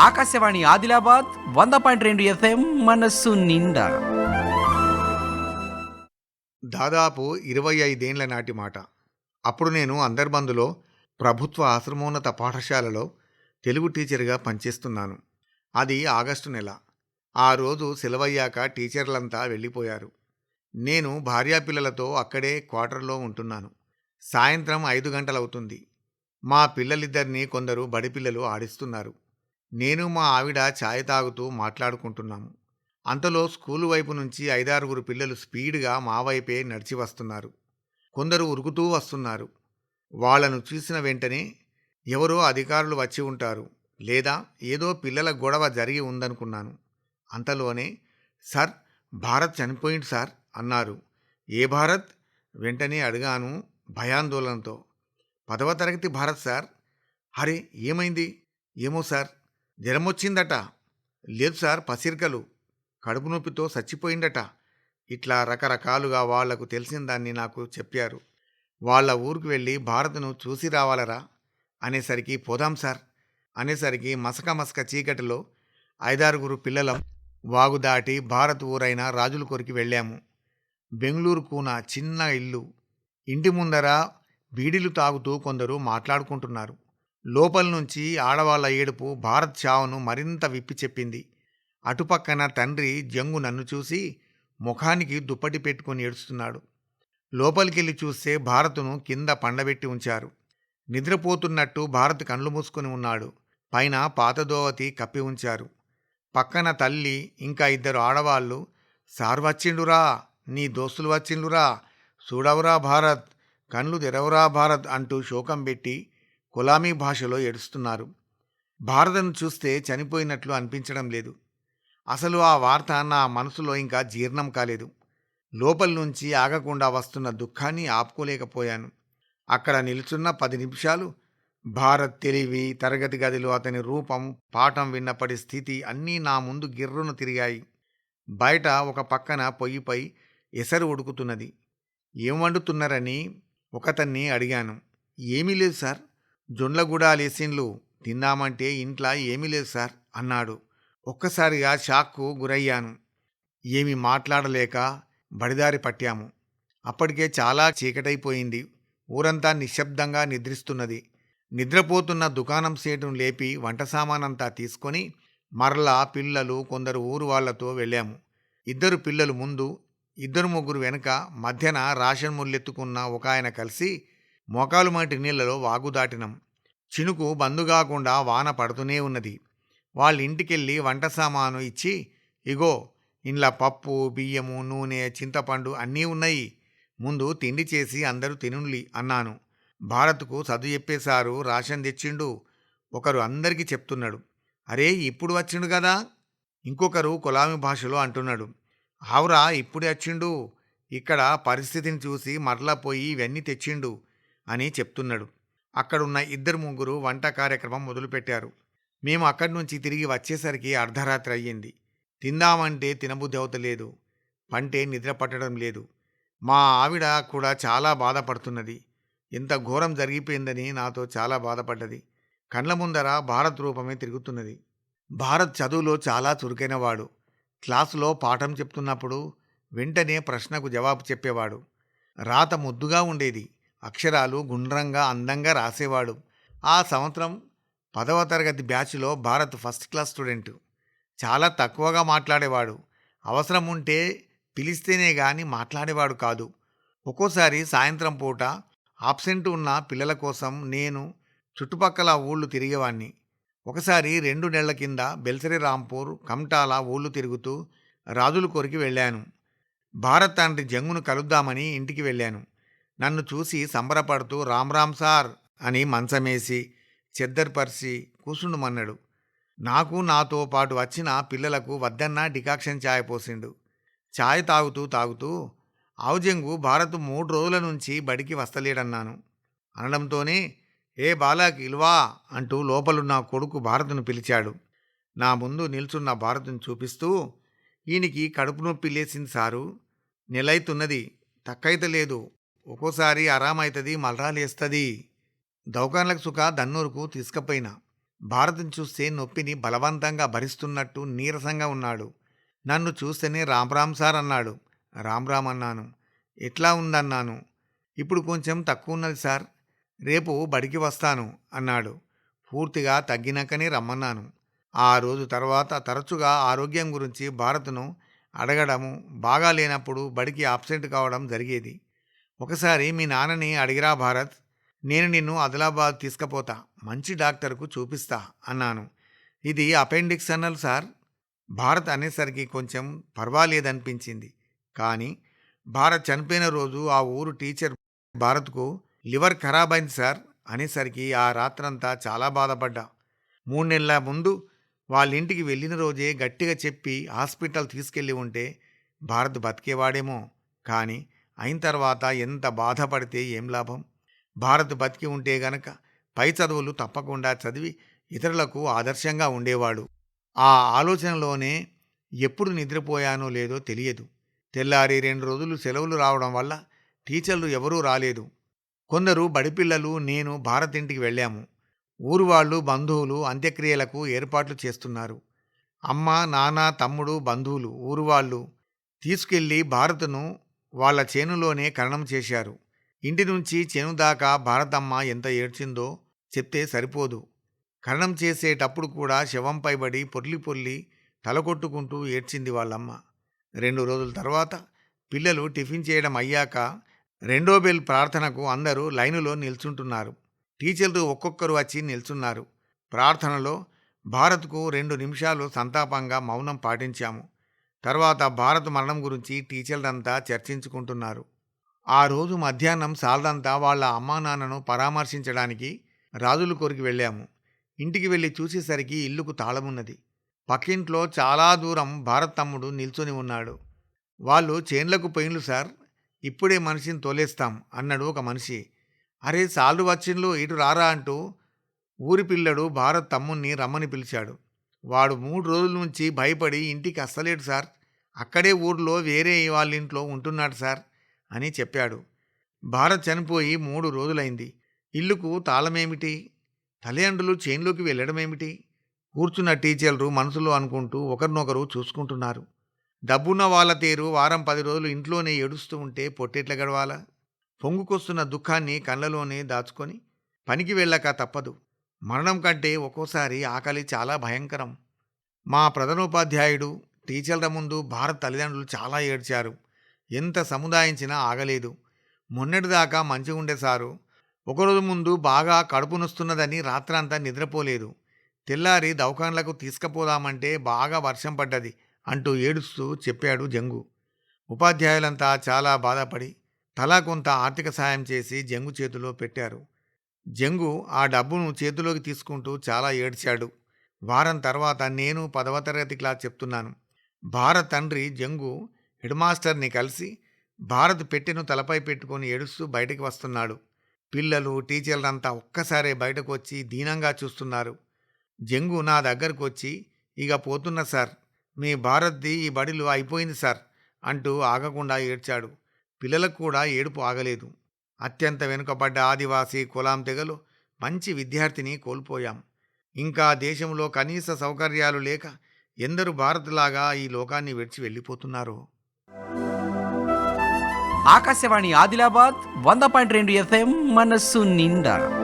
ఆకాశవాణి ఆదిలాబాద్ వంద పాయింట్ రెండు ఎఫ్ఎం మనస్సు నిండా. దాదాపు ఇరవై ఐదేండ్ల నాటి మాట. అప్పుడు నేను అందర్బందులో ప్రభుత్వ ఆశ్రమోన్నత పాఠశాలలో తెలుగు టీచర్గా పనిచేస్తున్నాను. అది ఆగస్టు నెల. ఆ రోజు సెలవయ్యాక టీచర్లంతా వెళ్ళిపోయారు. నేను భార్యాపిల్లలతో అక్కడే క్వార్టర్లో ఉంటున్నాను. సాయంత్రం ఐదు గంటలవుతుంది. మా పిల్లలిద్దరినీ కొందరు బడిపిల్లలు ఆడిస్తున్నారు. నేను మా ఆవిడ ఛాయ్ తాగుతూ మాట్లాడుకుంటున్నాము. అంతలో స్కూలు వైపు నుంచి ఐదారుగురు పిల్లలు స్పీడ్గా మా వైపే నడిచి వస్తున్నారు. కొందరు ఉరుకుతూ వస్తున్నారు. వాళ్ళను చూసిన వెంటనే ఎవరో అధికారులు వచ్చి ఉంటారు. లేదా ఏదో పిల్లల గొడవ జరిగి ఉందనుకున్నాను. అంతలోనే సార్ భారత్ చనిపోయింది సార్ అన్నారు. ఏ భారత్? వెంటనే అడిగాను భయాందోళనతో. పదవ తరగతి భారత్ సార్. అరే ఏమైంది? ఏమో సార్ జ్వరం వచ్చిందట లేదు సార్ పసిరికలు. కడుపు నొప్పితో చచ్చిపోయిందట ఇట్లా రకరకాలుగా వాళ్ళకు తెలిసిన దాన్ని నాకు చెప్పారు. వాళ్ళ ఊరికి వెళ్ళి భారత్ను చూసి రావాలరా? అనేసరికి పోదాం సార్. అనేసరికి మసక మసక చీకటిలో ఐదారుగురు పిల్లలం వాగు దాటి భారత్ ఊరైన రాజుల కొరికి వెళ్ళాము. బెంగళూరు కూన చిన్న ఇల్లు. ఇంటి ముందర బీడీలు తాగుతూ కొందరు మాట్లాడుకుంటున్నారు. లోపల నుంచి ఆడవాళ్ళ ఏడుపు భారత్ చావును మరింత విప్పి చెప్పింది. అటుపక్కన తండ్రి జంగు నన్ను చూసి ముఖానికి దుప్పటి పెట్టుకుని ఏడుస్తున్నాడు. లోపలికెళ్ళి చూస్తే భారత్ను కింద పండబెట్టి ఉంచారు. నిద్రపోతున్నట్టు భారత్ కళ్ళు మూసుకుని ఉన్నాడు. పైన పాతదోవతి కప్పి ఉంచారు. పక్కన తల్లి ఇంకా ఇద్దరు ఆడవాళ్ళు సార్ వచ్చిండురా నీ దోస్తులు వచ్చిండురా చూడవురా భారత్ కళ్ళు తెరవరా భారత్ అంటూ శోకం పెట్టి కులామీ భాషలో ఏడుస్తున్నారు. భారతను చూస్తే చనిపోయినట్లు అనిపించడం లేదు. అసలు ఆ వార్త నా మనసులో ఇంకా జీర్ణం కాలేదు. లోపల నుంచి ఆగకుండా వస్తున్న దుఃఖాన్ని ఆపుకోలేకపోయాను. అక్కడ నిలుచున్న పది నిమిషాలు భారత్ తెలివి తరగతి గదిలో అతని రూపం పాఠం విన్నప్పటి స్థితి అన్నీ నా ముందు గిర్రును తిరిగాయి. బయట ఒక పక్కన పొయ్యిపై ఎసరు ఉడుకుతున్నది. ఏం వండుతున్నారని ఒకతన్ని అడిగాను. ఏమీ లేదు సార్. జొండ్లగూడ లేసిన్లు తిందామంటే ఇంట్లో ఏమీ లేదు సార్ అన్నాడు. ఒక్కసారిగా షాక్కు గురయ్యాను. ఏమి మాట్లాడలేక బడిదారి పట్టాము. అప్పటికే చాలా చీకటైపోయింది. ఊరంతా నిశ్శబ్దంగా నిద్రిస్తున్నది. నిద్రపోతున్న దుకాణం సేటును లేపి వంట సామానంతా తీసుకొని మరలా పిల్లలు కొందరు ఊరు వాళ్ళతో వెళ్ళాము. ఇద్దరు పిల్లలు ముందు ఇద్దరు ముగ్గురు వెనుక మధ్యన రాషన్ ముల్లెత్తుకున్న ఒక ఆయన కలిసి మోకాలు మాటి నీళ్ళలో వాగు దాటినం చినుకు బందు కాకుండా వాన పడుతూనే ఉన్నది. వాళ్ళ ఇంటికెళ్ళి వంట సామాను ఇచ్చి ఇగో ఇంట్లో పప్పు బియ్యము నూనె చింతపండు అన్నీ ఉన్నాయి. ముందు తిండి చేసి అందరూ తినుండి అన్నాను. భారత్కు చదువు చెప్పేశారు రాషన్ తెచ్చిండు. ఒకరు అందరికీ చెప్తున్నాడు. అరే ఇప్పుడు వచ్చిండు కదా? ఇంకొకరు కులామి భాషలో అంటున్నాడు. ఆవురా ఇప్పుడే వచ్చిండు. ఇక్కడ పరిస్థితిని చూసి మరలా పోయి ఇవన్నీ తెచ్చిండు. అని చెప్తున్నాడు. అక్కడున్న ఇద్దరు ముగ్గురు వంట కార్యక్రమం మొదలుపెట్టారు. మేము అక్కడి నుంచి తిరిగి వచ్చేసరికి అర్ధరాత్రి అయ్యింది. తిందామంటే తినబుద్ధి అవుతలేదు పంటే నిద్ర పట్టడం లేదు. మా ఆవిడ కూడా చాలా బాధపడుతున్నది. ఎంత ఘోరం జరిగిపోయిందని నాతో చాలా బాధపడ్డది. కండ్ల ముందర భారత్ రూపమే తిరుగుతున్నది. భారత్ చదువులో చాలా చురుకైనవాడు. క్లాసులో పాఠం చెప్తున్నప్పుడు వెంటనే ప్రశ్నకు జవాబు చెప్పేవాడు. రాత ముద్దుగా ఉండేది. అక్షరాలు గుండ్రంగా అందంగా రాసేవాడు. ఆ సంవత్సరం పదవ తరగతి బ్యాచ్లో భారత్ ఫస్ట్ క్లాస్ స్టూడెంట్. చాలా తక్కువగా మాట్లాడేవాడు. అవసరం ఉంటే పిలిస్తేనే కానీ మాట్లాడేవాడు కాదు. ఒక్కోసారి సాయంత్రం పూట ఆబ్సెంట్ ఉన్న పిల్లల కోసం నేను చుట్టుపక్కల ఊళ్ళు తిరిగేవాణ్ణి. ఒకసారి రెండు నెలల కింద బెల్సరి రాంపూర్ కమ్టాల ఊళ్ళు తిరుగుతూ రాజుల కొరికి వెళ్ళాను. భారత్ తండ్రి జంగును కలుద్దామని ఇంటికి వెళ్ళాను. నన్ను చూసి సంబరపడుతూ రామ్ రామ్ సార్ అని మంచమేసి చెద్దర్పరిచి కూసుండుమన్నాడు నాకు నాతో పాటు వచ్చిన పిల్లలకు వద్దన్నా డికాక్షన్ ఛాయ్ పోసిండు. ఛాయ్ తాగుతూ తాగుతూ ఆవుజంగు భారత్ మూడు రోజుల నుంచి బడికి వస్తలేడన్నాను. అనడంతోనే ఏ బాలాకి ఇల్వా అంటూ లోపలున్న కొడుకు భారత్ను పిలిచాడు. నా ముందు నిల్చున్న భారత్ను చూపిస్తూ ఈయనకి కడుపు నొప్పి లేచింది సారు. నెలైతున్నది. తక్కైతే లేదు ఒక్కోసారి ఆరామైతుంది మలరా లేస్తుంది దౌకాన్లకు సుఖ దన్నూరుకు తీసుకపోయినా. భారత్ని చూస్తే నొప్పిని బలవంతంగా భరిస్తున్నట్టు నీరసంగా ఉన్నాడు. నన్ను చూస్తేనే రామ్ రామ్ సార్ అన్నాడు. రామ్ అన్నాను. ఎట్లా ఉందన్నాను? ఇప్పుడు కొంచెం తక్కువ ఉన్నది సార్. రేపు బడికి వస్తాను అన్నాడు. పూర్తిగా తగ్గినాకనే రమ్మన్నాను. ఆ రోజు తర్వాత తరచుగా ఆరోగ్యం గురించి భారత్ను అడగడము బాగా లేనప్పుడు బడికి ఆబ్సెంట్ కావడం జరిగేది. ఒకసారి మీ నాన్నని అడిగిరా భారత్ నేను నిన్ను ఆదిలాబాద్ తీసుకుపోతా మంచి డాక్టర్కు చూపిస్తా అన్నాను. ఇది అపెండిక్స్ అన్నారు సార్. భారత్ అనేసరికి కొంచెం పర్వాలేదనిపించింది. కానీ భారత్ చనిపోయిన రోజు ఆ ఊరు టీచర్ భారత్కు లివర్ ఖరాబ్ అయింది సార్ అనేసరికి ఆ రాత్రంతా చాలా బాధపడ్డా. మూడు నెలల ముందు వాళ్ళ ఇంటికి వెళ్ళిన రోజే గట్టిగా చెప్పి హాస్పిటల్ తీసుకెళ్ళి ఉంటే భారత్ బతికేవాడేమో. కానీ అయిన తర్వాత ఎంత బాధపడితే ఏం లాభం? భారత్ బతికి ఉంటే గనక పై చదువులు తప్పకుండా చదివి ఇతరులకు ఆదర్శంగా ఉండేవాడు. ఆ ఆలోచనలోనే ఎప్పుడు నిద్రపోయానో లేదో తెలియదు. తెల్లారి రెండు రోజులు సెలవులు రావడం వల్ల టీచర్లు ఎవరూ రాలేదు. కొందరు బడిపిల్లలు నేను భారత్ ఇంటికి వెళ్ళాము. ఊరు వాళ్ళు బంధువులు అంత్యక్రియలకు ఏర్పాట్లు చేస్తున్నారు. అమ్మ నాన్న తమ్ముడు బంధువులు ఊరు వాళ్ళు తీసుకెళ్ళి భారత్ను వాళ్ళ చేనులోనే కరణం చేశారు. ఇంటి నుంచి చేను దాకా భారతమ్మ ఎంత ఏడ్చిందో చెప్తే సరిపోదు. కరణం చేసేటప్పుడు కూడా శవంపై పడి పొర్లి పొర్లి తలకొట్టుకుంటూ ఏడ్చింది వాళ్ళమ్మ. రెండు రోజుల తర్వాత పిల్లలు టిఫిన్ చేయడం అయ్యాక రెండో బెల్ ప్రార్థనకు అందరూ లైనులో నిల్చుంటున్నారు. టీచర్లు ఒక్కొక్కరు వచ్చి నిల్చున్నారు. ప్రార్థనలో భారత్కు రెండు నిమిషాలు సంతాపంగా మౌనం పాటించాము. తర్వాత భారత్ మరణం గురించి టీచర్లంతా చర్చించుకుంటున్నారు. ఆ రోజు మధ్యాహ్నం సాల్దంతా వాళ్ళ అమ్మా నాన్నను పరామర్శించడానికి రాజుల కొరికి వెళ్ళాము. ఇంటికి వెళ్ళి చూసేసరికి ఇల్లుకు తాళమున్నది. పక్కింట్లో చాలా దూరం భారత్ తమ్ముడు నిల్చొని ఉన్నాడు. వాళ్ళు చేన్లకు పోయిన్లు సార్. ఇప్పుడే మనిషిని తోలేస్తాం అన్నాడు ఒక మనిషి. అరే సాల్లు వచ్చిండ్లు ఇటు రారా అంటూ ఊరి పిల్లడు భారత్ తమ్ముణ్ణి రమ్మని పిలిచాడు. వాడు మూడు రోజుల నుంచి భయపడి ఇంటికి అస్సలేడు సార్. అక్కడే ఊర్లో వేరే వాళ్ళ ఇంట్లో ఉంటున్నాడు సార్ అని చెప్పాడు. భారత్ చనిపోయి మూడు రోజులైంది. ఇల్లుకు తాళమేమిటి? తల్లిదండ్రులు చేన్లోకి వెళ్ళడమేమిటి? కూర్చున్న టీచర్లు మనసులో అనుకుంటూ ఒకరినొకరు చూసుకుంటున్నారు. డబ్బున్న వాళ్ళ తీరు వారం పది రోజులు ఇంట్లోనే ఏడుస్తూ ఉంటే పొట్టెట్ల గడవాలా? పొంగుకొస్తున్న దుఃఖాన్ని కళ్ళలోనే దాచుకొని పనికి వెళ్ళక తప్పదు. మరణం కంటే ఒక్కోసారి ఆకలి చాలా భయంకరం. మా ప్రధానోపాధ్యాయుడు టీచర్ల ముందు భారత్ తల్లిదండ్రులు చాలా ఏడ్చారు. ఎంత సముదాయించినా ఆగలేదు. మొన్నటిదాకా మంచిగా ఉండే సారు. ఒకరోజు ముందు బాగా కడుపు నొస్తున్నదని రాత్రంతా నిద్రపోలేదు. తెల్లారి దవకాన్లకు తీసుకుపోదామంటే బాగా వర్షం పడ్డది అంటూ ఏడుస్తూ చెప్పాడు జంగు. ఉపాధ్యాయులంతా చాలా బాధపడి తలా కొంత ఆర్థిక సాయం చేసి జంగు చేతిలో పెట్టారు. జంగు ఆ డబ్బును చేతిలోకి తీసుకుంటూ చాలా ఏడ్చాడు. వారం తర్వాత నేను పదవ తరగతి క్లాస్ చెప్తున్నాను. భారత్ తండ్రి జంగు హెడ్ మాస్టర్ని కలిసి భారత్ పెట్టెను తలపై పెట్టుకొని ఏడుస్తూ బయటికి వస్తున్నాడు. పిల్లలు టీచర్లంతా ఒక్కసారే బయటకు వచ్చి దీనంగా చూస్తున్నారు. జంగు నా దగ్గరకు వచ్చి ఇక పోతున్నా సార్ మీ భారత్ది ఈ బడిలో అయిపోయింది సార్ అంటూ ఆగకుండా ఏడ్చాడు. పిల్లలకు కూడా ఏడుపు ఆగలేదు. అత్యంత వెనుకబడ్డ ఆదివాసీ కులాం తెగలు మంచి విద్యార్థిని కోల్పోయాం. ఇంకా దేశంలో కనీస సౌకర్యాలు లేక ఎందరు భారత్లాగా ఈ లోకాన్ని విడిచి వెళ్ళిపోతున్నారు. ఆకాశవాణి ఆదిలాబాద్ వంద పాయింట్ రెండు ఎఫ్ఎం మనస్సు నిండా